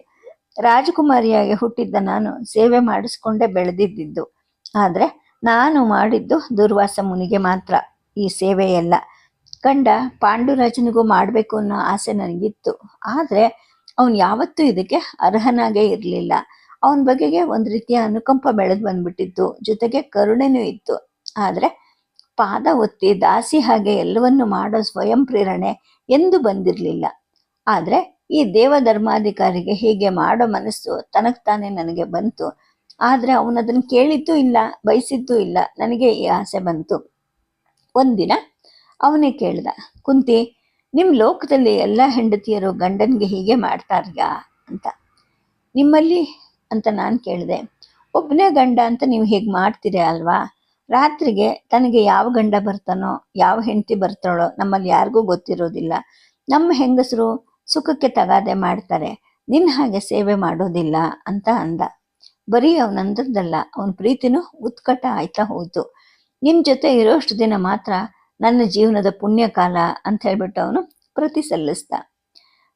ರಾಜಕುಮಾರಿಯಾಗಿ ಹುಟ್ಟಿದ್ದ ನಾನು ಸೇವೆ ಮಾಡಿಸ್ಕೊಂಡೇ ಬೆಳೆದಿದ್ದಿದ್ದು. ಆದರೆ ನಾನು ಮಾಡಿದ್ದು ದುರ್ವಾಸ ಮುನಿಗೆ ಮಾತ್ರ. ಈ ಸೇವೆಯೆಲ್ಲ. ಕಂಡ ಪಾಂಡುರಾಜನಿಗೂ ಮಾಡಬೇಕು ಅನ್ನೋ ಆಸೆ ನನಗಿತ್ತು. ಆದರೆ ಅವನು ಯಾವತ್ತೂ ಇದಕ್ಕೆ ಅರ್ಹನಾಗೇ ಇರಲಿಲ್ಲ. ಅವನ ಬಗೆಗೆ ಒಂದು ರೀತಿಯ ಅನುಕಂಪ ಬೆಳೆದು ಬಂದ್ಬಿಟ್ಟಿತ್ತು. ಜೊತೆಗೆ ಕರುಣೆನೂ ಇತ್ತು. ಆದರೆ ಪಾದ ಒತ್ತಿ ದಾಸಿ ಹಾಗೆ ಎಲ್ಲವನ್ನು ಮಾಡೋ ಸ್ವಯಂ ಪ್ರೇರಣೆ ಎಂದು ಬಂದಿರಲಿಲ್ಲ. ಆದರೆ ಈ ದೇವ ಧರ್ಮಾಧಿಕಾರಿಗೆ ಹೀಗೆ ಮಾಡೋ ಮನಸ್ಸು ತನಗೆ ತಾನೇ ನನಗೆ ಬಂತು. ಆದರೆ ಅವನದನ್ನು ಕೇಳಿದ್ದೂ ಇಲ್ಲ, ಬಯಸಿದ್ದೂ ಇಲ್ಲ. ನನಗೆ ಈ ಆಸೆ ಬಂತು. ಒಂದಿನ ಅವನೇ ಕೇಳ್ದ, ಕುಂತಿ ನಿಮ್ಮ ಲೋಕದಲ್ಲಿ ಎಲ್ಲ ಹೆಂಡತಿಯರು ಗಂಡನಿಗೆ ಹೀಗೆ ಮಾಡ್ತಾರ್ಯಾ ಅಂತ. ನಿಮ್ಮಲ್ಲಿ ಅಂತ ನಾನು ಕೇಳಿದೆ ಒಬ್ಬನೇ ಗಂಡ ಅಂತ ನೀವು ಹೇಗೆ ಮಾಡ್ತೀರಿ ಅಲ್ವಾ? ರಾತ್ರಿಗೆ ತನಗೆ ಯಾವ ಗಂಡ ಬರ್ತಾನೋ, ಯಾವ ಹೆಂಡತಿ ಬರ್ತಾಳೋ ನಮ್ಮಲ್ಲಿ ಯಾರಿಗೂ ಗೊತ್ತಿರೋದಿಲ್ಲ. ನಮ್ಮ ಹೆಂಗಸರು ಸುಖಕ್ಕೆ ತಗಾದೆ ಮಾಡ್ತಾರೆ ನಿನ್ನ ಹಾಗೆ ಸೇವೆ ಮಾಡೋದಿಲ್ಲ ಅಂತ ಅಂದ. ಬರೀ ಅವನಂದದ್ದಲ್ಲ ಅವನ ಪ್ರೀತಿನೂ ಉತ್ಕಟ ಆಯ್ತಾ ಹೋಯ್ತು. ನಿಮ್ಮ ಜೊತೆ ಇರೋಷ್ಟು ದಿನ ಮಾತ್ರ ನನ್ನ ಜೀವನದ ಪುಣ್ಯಕಾಲ ಅಂತ ಹೇಳ್ಬಿಟ್ಟು ಅವನು ಪ್ರತಿ ಸಲ್ಲಿಸ್ದ.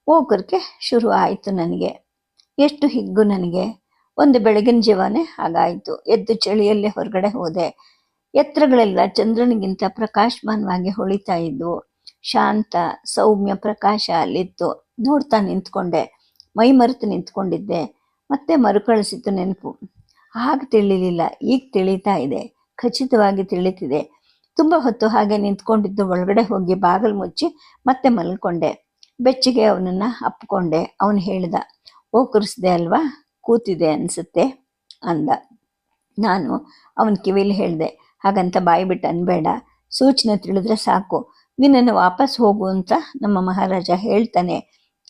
ಹೋಗೋರ್ಗೆ ಶುರು ಆಯಿತು ನನಗೆ. ಎಷ್ಟು ಹಿಗ್ಗು ನನಗೆ. ಒಂದು ಬೆಳಗಿನ ಜೀವನೇ ಹಾಗಾಯಿತು. ಎದ್ದು ಚಳಿಯಲ್ಲೇ ಹೊರಗಡೆ ಹೋದೆ. ಎತ್ತರಗಳೆಲ್ಲ ಚಂದ್ರನಿಗಿಂತ ಪ್ರಕಾಶಮಾನವಾಗಿ ಹೊಳಿತಾ ಇದ್ವು. ಶಾಂತ, ಸೌಮ್ಯ ಪ್ರಕಾಶ ಅಲ್ಲಿತ್ತು. ನೋಡ್ತಾ ನಿಂತ್ಕೊಂಡೆ. ಮೈ ಮರೆತು ನಿಂತ್ಕೊಂಡಿದ್ದೆ. ಮತ್ತೆ ಮರುಕಳಿಸಿತು ನೆನಪು. ಆಗ ತಿಳಿಲಿಲ್ಲ. ಈಗ ತಿಳಿತಾ ಇದೆ. ಖಚಿತವಾಗಿ ತಿಳಿತಿದೆ. ತುಂಬ ಹೊತ್ತು ಹಾಗೆ ನಿಂತ್ಕೊಂಡಿದ್ದು, ಒಳಗಡೆ ಹೋಗಿ ಬಾಗಿಲು ಮುಚ್ಚಿ ಮತ್ತೆ ಮಲ್ಕೊಂಡೆ. ಬೆಚ್ಚಿಗೆ ಅವನನ್ನ ಅಪ್ಕೊಂಡೆ. ಅವನು ಹೇಳ್ದ ಕುರಿಸ್ದೆ ಅಲ್ವಾ, ಕೂತಿದೆ ಅನ್ಸುತ್ತೆ, ಅಂದ. ನಾನು ಅವನ ಕಿವಿಲಿ ಹೇಳಿದೆ, ಹಾಗಂತ ಬಾಯಿ ಬಿಟ್ಟು ಅನ್ಬೇಡ. ಸೂಚನೆ ತಿಳಿದ್ರೆ ಸಾಕು. ನಿನ್ನನ್ನು ವಾಪಸ್ ಹೋಗು ಅಂತ ನಮ್ಮ ಮಹಾರಾಜ ಹೇಳ್ತಾನೆ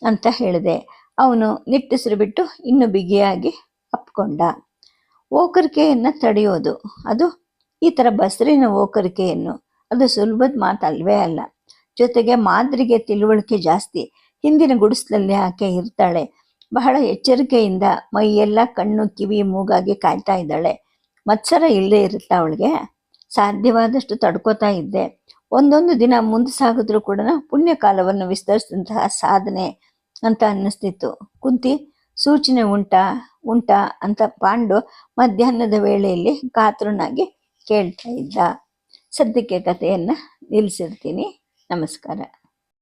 ಅಂತ ಹೇಳಿದೆ. ಅವನು ನಿಟ್ಟುಸಿರು ಬಿಟ್ಟು ಇನ್ನೂ ಬಿಗಿಯಾಗಿ ಅಪ್ಕೊಂಡ. ಓಕರಿಕೆಯನ್ನು ತಡೆಯೋದು, ಅದು ಈ ಥರ ಬಸರಿನ ಓಕರಿಕೆಯನ್ನು ಅದು ಸುಲಭದ ಮಾತಲ್ವೇ ಅಲ್ಲ. ಜೊತೆಗೆ ಮಾದ್ರಿಗೆ ತಿಳುವಳಿಕೆ ಜಾಸ್ತಿ. ಹಿಂದಿನ ಗುಡಿಸ್ಲಲ್ಲಿ ಆಕೆ ಇರ್ತಾಳೆ. ಬಹಳ ಎಚ್ಚರಿಕೆಯಿಂದ ಮೈಯೆಲ್ಲ ಕಣ್ಣು ಕಿವಿ ಮೂಗಾಗಿ ಕಾಯ್ತಾ ಇದ್ದಾಳೆ. ಮತ್ಸರ ಇಲ್ಲದೆ ಇರುತ್ತಾ ಅವಳಿಗೆ? ಸಾಧ್ಯವಾದಷ್ಟು ತಡ್ಕೋತಾ ಇದ್ದೆ. ಒಂದೊಂದು ದಿನ ಮುಂದೆ ಸಾಗಿದ್ರು ಕೂಡ ಪುಣ್ಯ ಕಾಲವನ್ನು ವಿಸ್ತರಿಸಿದಂತಹ ಸಾಧನೆ ಅಂತ ಅನ್ನಿಸ್ತಿತ್ತು. ಕುಂತಿ, ಸೂಚನೆ ಉಂಟಾ ಉಂಟಾ ಅಂತ ಪಾಂಡು ಮಧ್ಯಾಹ್ನದ ವೇಳೆಯಲ್ಲಿ ಕಾತುರನಾಗಿ ಕೇಳ್ತಾ ಇದ್ದ ಸದ್ಯಕ್ಕೆ ಕಥೆಯನ್ನು ನಿಲ್ಲಿಸಿರ್ತೀನಿ ನಮಸ್ಕಾರ.